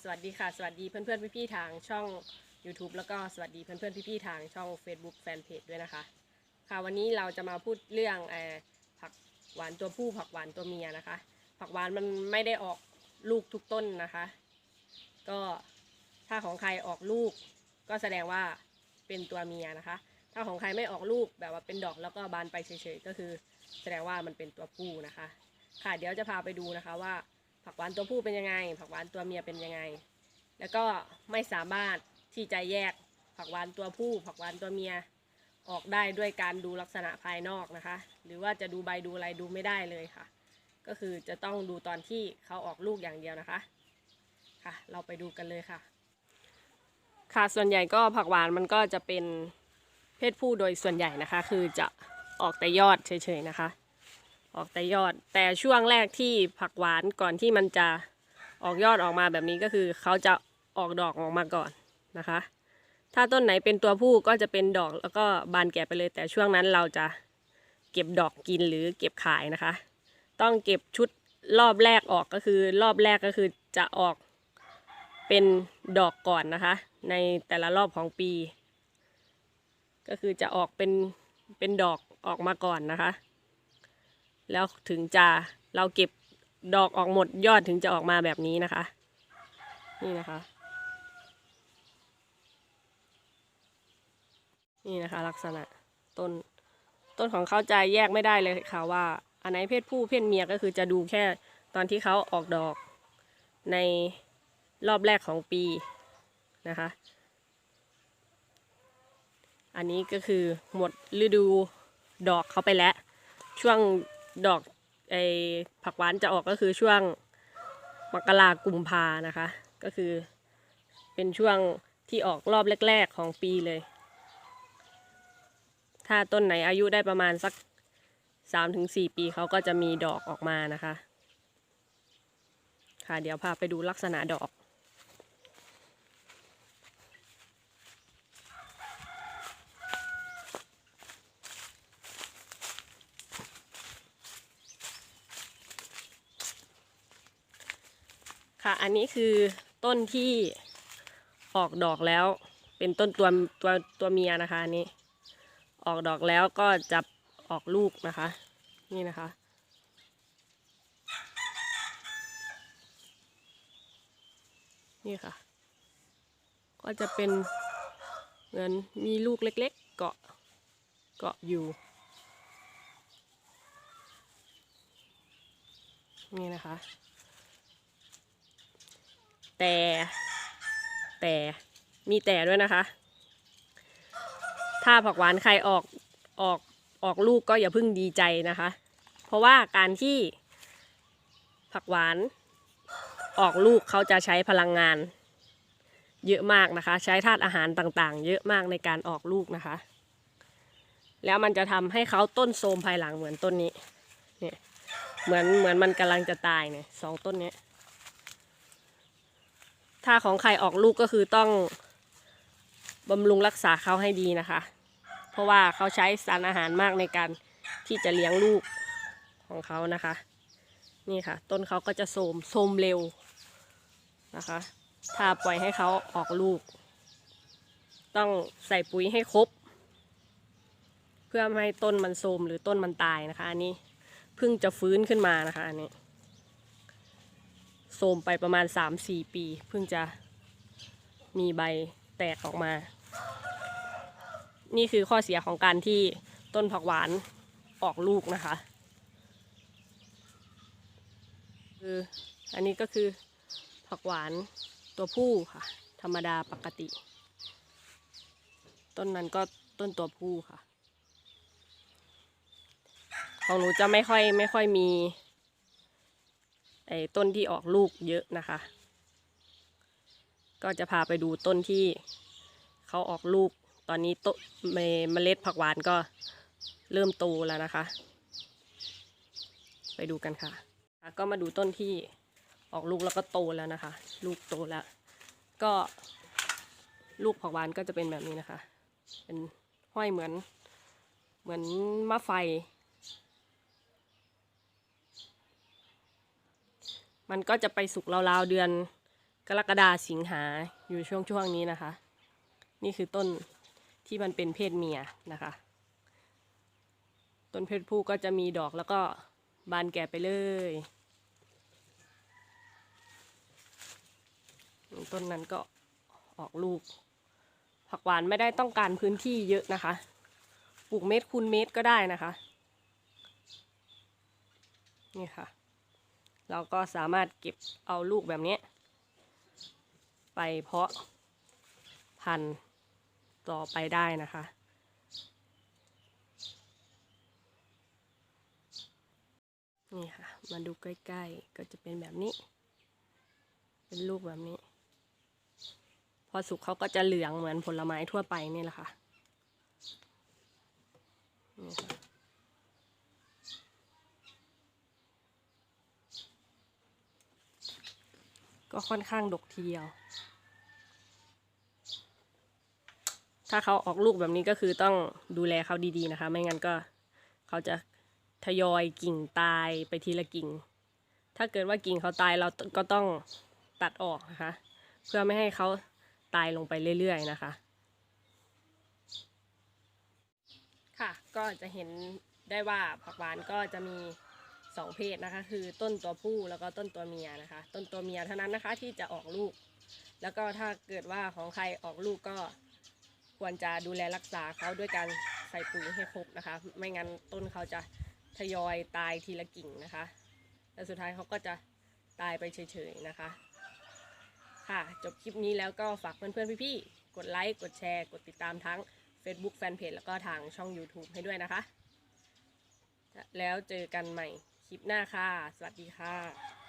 สวัสดีค่ะ สวัสดีเพื่อนๆพี่ๆทางช่อง YouTube แล้วก็สวัสดีเพื่อนๆพี่ๆทางช่อง Facebook Fanpage ด้วยนะคะ ค่ะวันนี้เราจะมาพูดเรื่องอผักหวานตัวผู้ผักหวานตัวเมียนะคะ ผักหวานมันไม่ได้ออกลูกทุกต้นนะคะ ก็ถ้าของใครออกลูก ก็แสดงว่าเป็นตัวเมียนะคะ ถ้าของใครไม่ออกลูกแบบว่าเป็นดอกแล้วก็บานไปเฉยๆก็คือ แสดงว่ามันเป็นตัวผู้นะคะ ค่ะเดี๋ยวจะพาไปดูนะคะว่า ผักหวานตัวผู้เป็นยังไง ผักหวานตัวเมียเป็นยังไง แล้วก็ไม่สามารถที่จะแยกผักหวานตัวผู้ ผักหวานตัวเมียออกได้ด้วยการดูลักษณะภายนอกนะคะ หรือว่าจะดูใบดูอะไรดูไม่ได้เลยค่ะ ก็คือจะต้องดูตอนที่เขาออกลูกอย่างเดียวนะคะค่ะ เราไปดูกันเลยค่ะ ค่ะส่วนใหญ่ก็ผักหวานมันก็จะเป็นเพศผู้โดยส่วนใหญ่นะคะ คือจะออกแต่ยอดเฉยๆนะคะ ออกแต่ยอด แต่ช่วงแรกที่ผักหวานก่อนที่มันจะออกยอดออกมาแบบนี้ก็คือเขาจะออกดอกออกมาก่อนนะคะ ถ้าต้นไหนเป็นตัวผู้ก็จะเป็นดอกแล้วก็บานแก่ไปเลย แต่ช่วงนั้นเราจะเก็บดอกกินหรือเก็บขายนะคะ ต้องเก็บชุดรอบแรกออกก็คือ รอบแรกก็คือจะออกเป็นดอกก่อนนะคะ ในแต่ละรอบของปี ก็คือจะออกเป็นเป็นดอกออกมาก่อนนะคะ แล้วถึงจะเราเก็บดอกออกหมดยอดถึงจะออกมาแบบนี้นะคะ นี่นะคะ นี่นะคะ ลักษณะต้นต้นของเขาจะแยกไม่ได้เลยค่ะว่า อันไหนเพศผู้เพศเมียก็คือจะดูแค่ตอนที่เขาออกดอกในรอบแรกของปีนะคะ อันนี้ก็คือหมดฤดูดอกเขาไปแล้ว ช่วง ดอกไอผักหวานจะออกก็คือช่วงมกรากุมภานะคะ ก็คือ เป็นช่วงที่ออกรอบแรก ๆ ของปีเลย ถ้าต้นไหนอายุได้ประมาณสักสามถึงสี่ปีเขาก็จะมีดอกออกมานะคะ ค่ะเดี๋ยวพาไปดูลักษณะดอก ค่ะ อันนี้คือต้นที่ออกดอกแล้ว เป็นต้นตัวตัวตัวเมียนะคะอันนี้ ออกดอกแล้วก็จะออกลูกนะคะ นี่นะคะ นี่ค่ะ ก็จะเป็นเหมือนมีลูกเล็กๆ เกาะเกาะอยู่ นี่นะคะ แต่ แต่มีแต่ด้วยนะคะ ถ้าผักหวานใครออกออกออกลูกก็อย่าเพิ่งดีใจนะคะ เพราะว่าการที่ผักหวานออกลูกเขาจะใช้พลังงาน เยอะมากนะคะ ใช้ธาตุอาหารต่างๆ เยอะมากในการออกลูกนะคะ แล้วมันจะทำให้เขาต้นโทรมภายหลังเหมือนต้นนี้เนี่ยเหมือนเหมือนมันกำลังจะตายเนี่ยสองต้นนี้ ถ้าของใครออกลูกก็คือต้องบำรุงรักษาเขาให้ดีนะคะ เพราะว่าเขาใช้สารอาหารมากในการที่จะเลี้ยงลูกของเขานะคะ นี่ค่ะ ต้นเขาก็จะโทมโทมเร็วนะคะ ถ้าปล่อยให้เขาออกลูก ต้องใส่ปุ๋ยให้ครบ เพื่อไม่ให้ต้นมันโทมหรือต้นมันตายนะคะ อันนี้เพิ่งจะฟื้นขึ้นมานะคะอันนี้ โทมไปประมาณ 3-4 ปี เพิ่งจะมีใบแตกออกมา นี่คือข้อเสียของการที่ต้นผักหวานออกลูกนะคะคืออันนี้ก็คือผักหวานตัวผู้ค่ะ ธรรมดาปกติ ต้นนั้นก็ต้นตัวผู้ค่ะ ของหนูจะไม่ค่อยไม่ค่อยมี ไอ้ต้นที่ออกลูกเยอะนะคะ ก็จะพาไปดูต้นที่เขาออกลูก ตอนนี้ต้นเมเมล็ดผักหวานก็เริ่มโตแล้วนะคะ ไปดูกันค่ะ ก็มาดูต้นที่ออกลูกแล้วก็โตแล้วนะคะ ลูกโตแล้ว ก็ลูกผักหวานก็จะเป็นแบบนี้นะคะ เป็นห้อยเหมือนเหมือนมะไฟ มันก็จะไปสุกราวๆเดือนกรกฎาสิงหาอยู่ช่วงช่วงนี้นะคะ นี่คือต้นที่มันเป็นเพศเมียนะคะ ต้นเพศผู้ก็จะมีดอกแล้วก็บานแก่ไปเลยต้นนั้นก็ออกลูก ผักหวานไม่ได้ต้องการพื้นที่เยอะนะคะ ปลูกเม็ดคูณเม็ดก็ได้นะคะ นี่ค่ะ เราก็สามารถเก็บเอาลูกแบบนี้ ไปเพาะพันธุ์ต่อไปได้นะคะ นี่ค่ะ มาดูใกล้ๆ ก็จะเป็นแบบนี้ เป็นลูกแบบนี้ พอสุกเขาก็จะเหลืองเหมือนผลไม้ทั่วไปนี่แหละค่ะนี่ค่ะ ก็ค่อนข้างดกทีเดียว ถ้าเขาออกลูกแบบนี้ก็คือต้องดูแลเขาดีๆนะคะ ไม่งั้นก็เขาจะทยอยกิ่งตายไปทีละกิ่ง ถ้าเกิดว่ากิ่งเขาตายเราก็ต้องตัดออกนะคะ เพื่อไม่ให้เขาตายลงไปเรื่อยๆนะคะ ค่ะ ก็จะเห็นได้ว่าผักหวานก็จะมี สองเพศนะคะ คือต้นตัวผู้แล้วก็ต้นตัวเมียนะคะ ต้นตัวเมียเท่านั้นนะคะที่จะออกลูก แล้วก็ถ้าเกิดว่าของใครออกลูกก็ควรจะดูแลรักษาเขาด้วยการใส่ปุ๋ยให้ครบนะคะ ไม่งั้นต้นเขาจะทยอยตายทีละกิ่งนะคะแล้วสุดท้ายเขาก็จะตายไปเฉยๆนะคะ ค่ะจบคลิปนี้แล้วก็ฝากเพื่อนๆพี่ๆกดไลค์กดแชร์กดติดตามทั้ง Facebook Fanpage แล้วก็ทางช่อง YouTube ให้ด้วยนะคะ แล้วเจอกันใหม่ ลิปหน้าค่ะ สวัสดีค่ะ